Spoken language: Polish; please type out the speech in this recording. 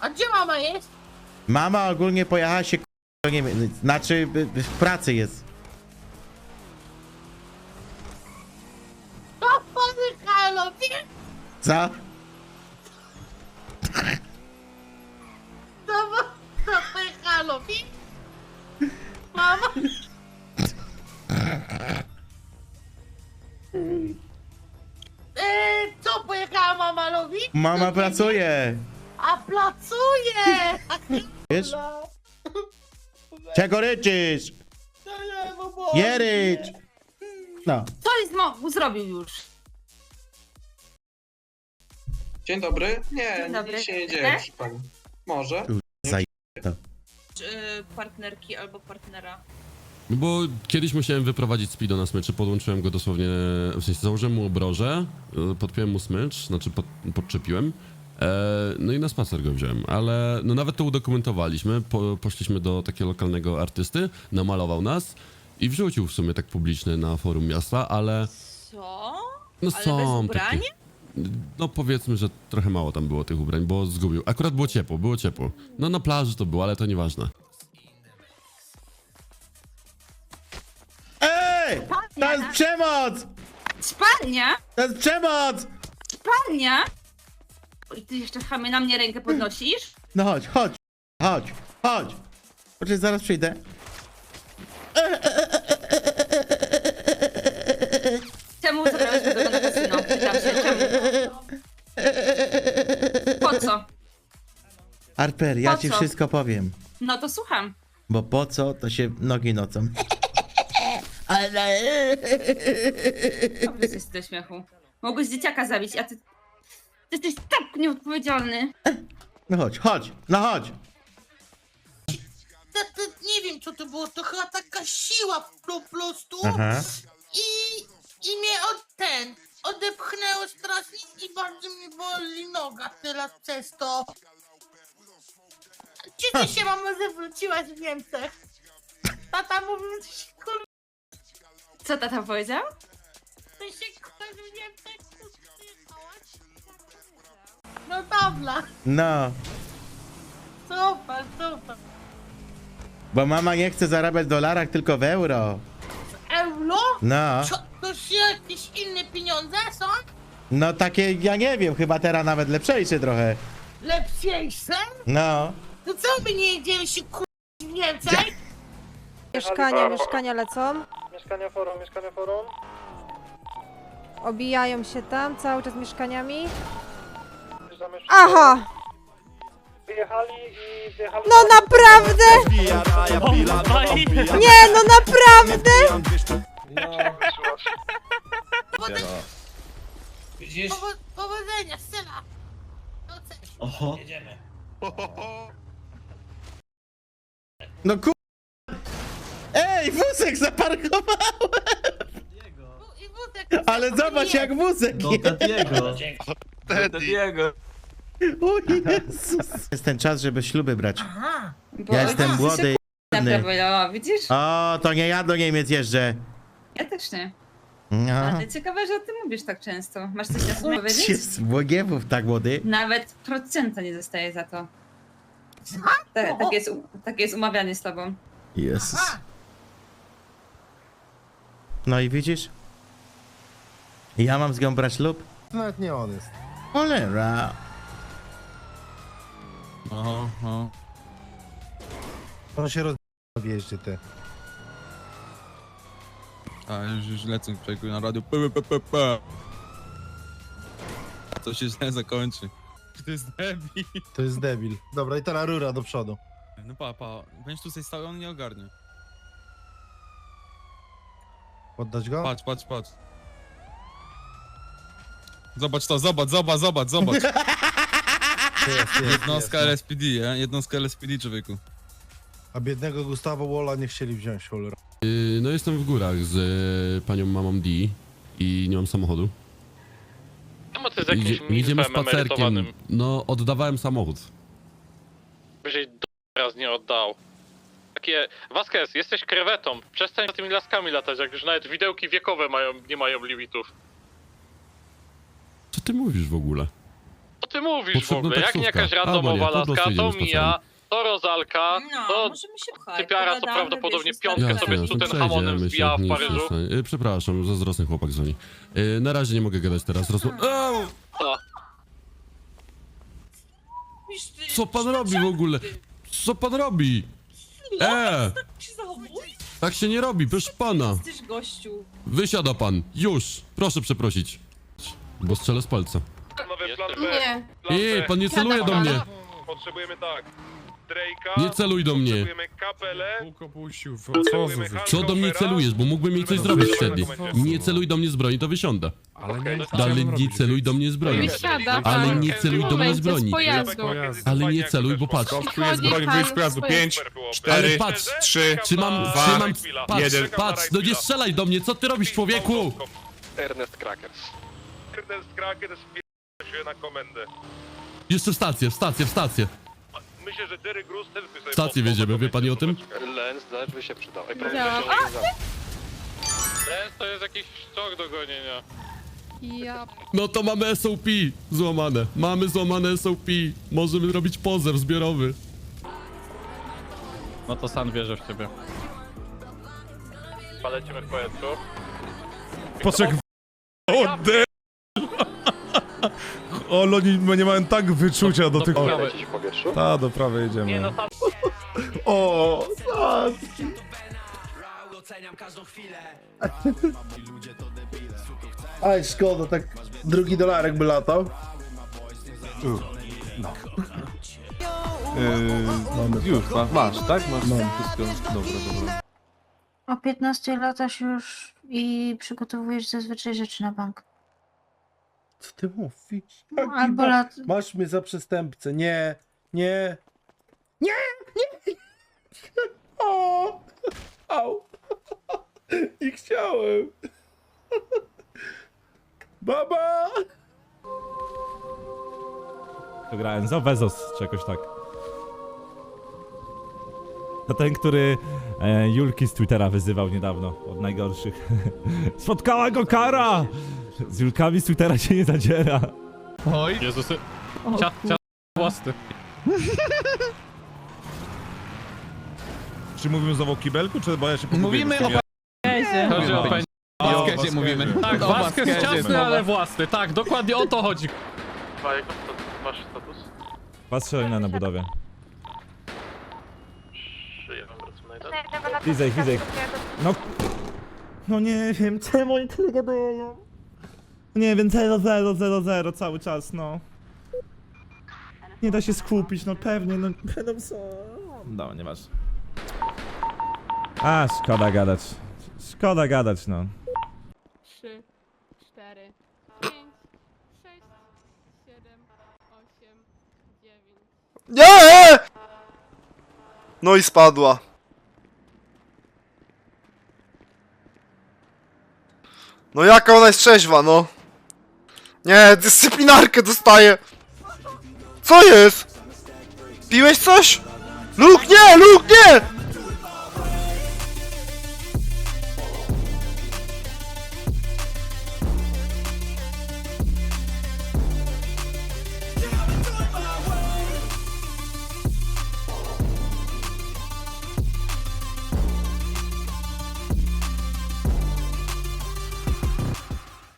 A gdzie mama jest? Mama ogólnie pojechała się k***a, nie wiem, znaczy w pracy jest. To pojechała, wie? Co? To, to pojechała, wie? Mama? Eee, co pojechała mama robi? Mama pracuje! Wiesz? Czego ryczysz? Nie rycz! No. Co jest mo- zrobił już? Dzień dobry. Nie, Dzień dobry. nic się nie dzieje, E? proszę pani. Może? Czy partnerki albo partnera? No bo kiedyś musiałem wyprowadzić Speedo na smyczy, podłączyłem go dosłownie, w sensie założyłem mu obroże, y, podpiąłem mu smycz, znaczy pod, podczepiłem, no i na spacer go wziąłem, ale no nawet to udokumentowaliśmy, po, poszliśmy do takiego lokalnego artysty, namalował nas i wrzucił w sumie tak publiczny na forum miasta, ale Co? no Ale są bez takie, ubrania? no powiedzmy, że trochę mało tam było tych ubrań, bo zgubił, akurat było ciepło, było ciepło, no na plaży to było, ale to nieważne. Ej! To jest przemoc! Spalnia? To jest przemoc! Spalnia? I ty jeszcze chamie na mnie rękę podnosisz? No chodź, chodź, chodź, chodź. Poczekaj, zaraz przyjdę. Czemu zabrałeś go do kasyno? Pytam się, czemu? Po co? Arper, ja Po ci co? wszystko powiem. No to słucham. Bo po co, to się nogi nocą. Ale... Dobry jesteś do śmiechu. Mogłeś dzieciaka zabić, a ty... Ty jesteś tak nieodpowiedzialny. No chodź, chodź, no chodź. To, to, nie wiem co to było, to chyba taka siła po prostu Aha. i, i mnie od ten odepchnęło strasznie i bardzo mi boli noga teraz przez to. Czy ty się mamo zawróciłaś w Niemczech? Tata mówił, że się kur... Co tata powiedział? Ty się kur... w Niemczech? No dobra, No, super, super. bo mama nie chce zarabiać w dolarach, tylko w euro. Euro? No, Co, to się jakieś inne pieniądze są? no takie, ja nie wiem, chyba teraz nawet lepszejsze trochę. Lepsze? No. To co my nie jedziemy się kur... w Niemczech? Mieszkania, mieszkania lecą. Mieszkania forum, mieszkania forum. Obijają się tam cały czas mieszkaniami. Wjeżdżamy wszyscy. Aha! Wyjechali i wjechali... No naprawdę! Nie, no naprawdę! Widzisz? Powo powodzenia, syna. No cześć. No ku... Ej, wózek zaparkowałem! Bu- I wózek. Ale zobacz jak wózek jest. Diego. O Jezus. Jest ten czas, żeby śluby brać. Aha. Bo Ja jestem ojciec młody się widzisz? O, to nie ja do Niemiec jeżdżę. Ja też nie. No. Ale ciekawe, że o tym mówisz tak często. Masz coś na sobie powiedzieć? Jest Błogiewów tak młody. Nawet procenta nie dostaje za to. Ta, tak, jest, u- tak jest umawianie z tobą. Jezus. No i widzisz? Ja mam z nią brać lub? Nawet nie on jest. Cholera. Oho, oho. On się roz... w jeździe ty. A już, już lecę człowieku na radio. P, p, p, p. To się źle zakończy. To jest debil. To jest debil. Dobra, i teraz rura do przodu. No pa, pa. Będziesz tutaj stał, on nie ogarnie. Poddać go? Patrz, patrz, patrz. Zobacz to, zobacz, zobacz, zobacz, zobacz. Jest, jest, jest, Jednostka no. LSPD, nie? Jednostka LSPD, człowieku. A biednego Gustawa Wola nie chcieli wziąć, cholera. Yy, no jestem w górach z y, panią mamą D i nie mam samochodu. Czemu ty z jakimś Idzie, idziemy milfem spacerkiem. emerytowanym No, oddawałem samochód. byś jej d- raz nie oddał? Takie, Vasquez, jesteś krewetą, przestań za tymi laskami latać, jak już nawet widełki wiekowe mają, nie mają limitów. Co ty mówisz w ogóle? Ty mówisz w Potrzebna ogóle? Jak nie taksówka. jakaś Albo randomowa nie, to laska, to jedziemy Mija, to Rozalka, No, to możemy się pchać. typiara, co pogadamy, prawdopodobnie wiesz, piątkę ustalamy. sobie z jasne, Tutenhamonem przejdziemy w nic Paryżu. nie stanie. Y, Przepraszam, zazdrosny chłopak dzwoni. Y, Na razie nie mogę gadać teraz. Au! Wiesz, ty- Co pan robi w ogóle? Co pan robi? E! Tak się? Tak się nie robi, proszę pana. Jesteś gościu. Wysiada pan. Już. Proszę przeprosić. Bo strzelę z palca. Nie. Ej, pan nie celuje do mnie. Potrzebujemy tak. Drake'a. Nie celuj do mnie. Potrzebujemy kapelę. Bóg opuścił, Potrzebujemy Co do mnie celujesz, bo mógłbym jej coś zrobić wtedy. Nie celuj do mnie z broni, to wysiądę. Ale nie, Ale nie celuj do mnie z broni. Wysiada Ale nie celuj do mnie z broni. Ale nie celuj, bo patrz. Jest broń, wyjść z pojazdu. 5, Ale 4, patrz, 3, Trzymam, Dwa, trzymam, patrz, jeden. patrz, no nie strzelaj do mnie, co ty robisz człowieku? Ernest Krakers. Ernest Kraken się na komendę. Jeszcze w stację, w stację, w stację. Myślę, że Derek Grus też by sobie Stację poddał wiedziemy, wie pani o tym? Lens też by się przydał. Ej, Widziałam. Lens to jest jakiś sztok do gonienia. Ja No to mamy SOP złamane. Mamy złamane SOP. Możemy robić pozew zbiorowy. No to sam wierzę w ciebie. Palecimy w powietrzu. Poczek O, de... O, oni nie mają tak wyczucia do tych... Lecieć w powietrzu? Ta, do prawej jedziemy. no tam O, Aj, szkoda, tak drugi dolarek by latał. Yy, już, ma, masz, tak? Masz wszystko. Dobra, dobra. O 15 latasz już i przygotowujesz zazwyczaj rzeczy na bank. Co ty mówisz? No, Jaki albo ba- lat... Masz mnie za przestępcę. Nie, nie. Nie, nie. O, au. Nie chciałem. Baba. To grałem za Bezos, czy jakoś tak. To ten, który e, Julki z Twittera wyzywał niedawno, od najgorszych. Spotkała go kara! Z Julkami z Twittera się nie zadziera. Oj. Jezusy. Cia, cia, włosy. Czy mówimy znowu o kibelku, czy bo ja się pogubiłem Mówimy z tym? o Chodzi o. O Vasquezie mówimy. Tak, Vasquez ciasny, ale własny. Tak, dokładnie o to chodzi. Wasz status? Patrzę na, na budowie. Widzę ich, widzę ich. No... No nie wiem, czemu oni tyle gadają? Nie wiem, 0, 0, 0, 0 cały czas, no. Nie da się skupić, no pewnie, no będą są... No, nie masz. A, szkoda gadać. Szkoda gadać, no. 3, 4, 5, 6, 7, 8, 9. Nie! No i spadła. No jaka ona jest trzeźwa, no. Nie, dyscyplinarkę dostaję. Co jest? Piłeś coś? Luke, nie, Luke, nie!